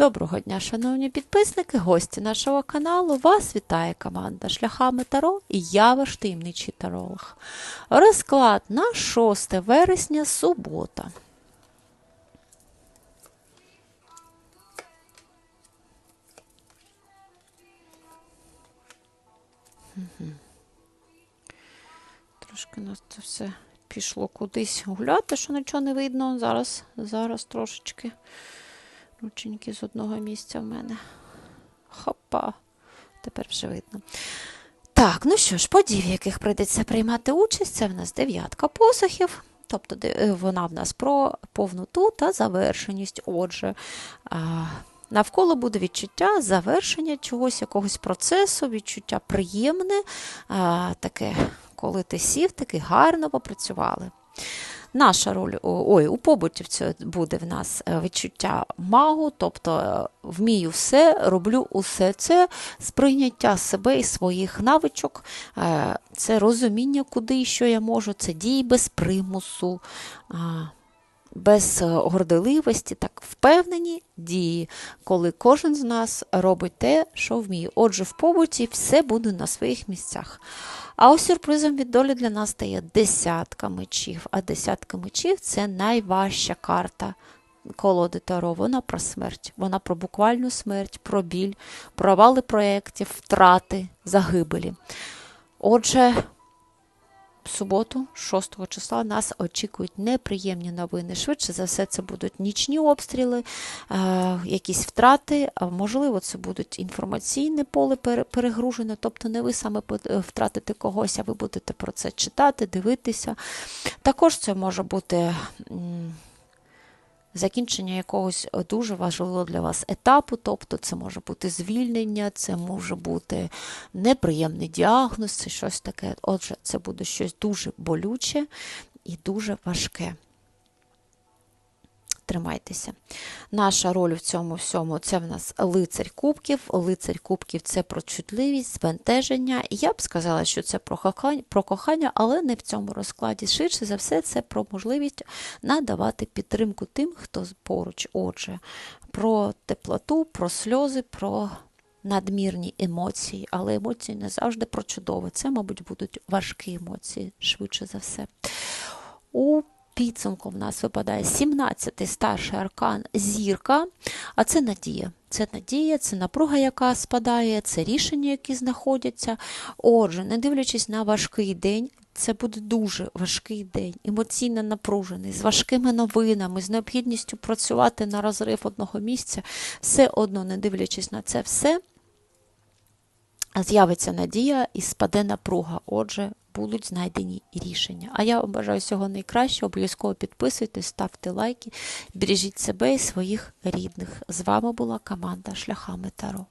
Доброго дня, шановні підписники, гості нашого каналу. Вас вітає команда Шляхами Таро і я ваш таємничий таролог. Розклад на 6 вересня, субота. Трошки нас це все пішло кудись гуляти, що нічого не видно. Зараз, зараз трошечки. Рученьки з одного місця в мене. Хопа. Тепер вже видно. Так, ну що ж, подій, в яких прийдеться приймати участь, це в нас дев'ятка посохів. Тобто вона в нас про повноту та завершеність. Отже, навколо буде відчуття завершення чогось, якогось процесу, відчуття приємне, таке, коли ти сів, таки гарно попрацювали. Наша роль ой, у побуті це буде в нас е, відчуття магу, тобто е, вмію все, роблю усе це сприйняття себе і своїх навичок, е, це розуміння, куди і що я можу, це дії без примусу, без е, горделивості, так впевнені дії, коли кожен з нас робить те, що вміє. Отже, в побуті все буде на своїх місцях. А ось сюрпризом від долі для нас стає десятка мечів. А десятка мечів це найважча карта колоди Таро. Вона про смерть. Вона про буквальну смерть, про біль, провали проєктів, втрати, загибелі. Отже, в суботу, 6 числа, нас очікують неприємні новини. Швидше за все, це будуть нічні обстріли, е, якісь втрати, можливо, це будуть інформаційне поле пере- перегружене, тобто не ви саме е, втратите когось, а ви будете про це читати, дивитися. Також це може бути. Закінчення якогось дуже важливого для вас етапу, тобто це може бути звільнення, це може бути неприємний діагноз, це щось таке. Отже, це буде щось дуже болюче і дуже важке. Тримайтеся. Наша роль в цьому всьому це в нас лицарь кубків. Лицарь кубків це про чутливість, збентеження. Я б сказала, що це про кохання, але не в цьому розкладі. Швидше за все, це про можливість надавати підтримку тим, хто поруч. Отже, про теплоту, про сльози, про надмірні емоції, але емоції не завжди про чудове. Це, мабуть, будуть важкі емоції, швидше за все. У підсумку в нас випадає 17-й старший аркан зірка, а це надія. Це надія, це напруга, яка спадає, це рішення, які знаходяться. Отже, не дивлячись на важкий день, це буде дуже важкий день, емоційно напружений, з важкими новинами, з необхідністю працювати на розрив одного місця. Все одно, не дивлячись на це все, з'явиться надія і спаде напруга. Отже, будуть знайдені рішення. А я бажаю всього найкращого. Обов'язково підписуйтесь, ставте лайки, бережіть себе і своїх рідних. З вами була команда Шляхами Таро.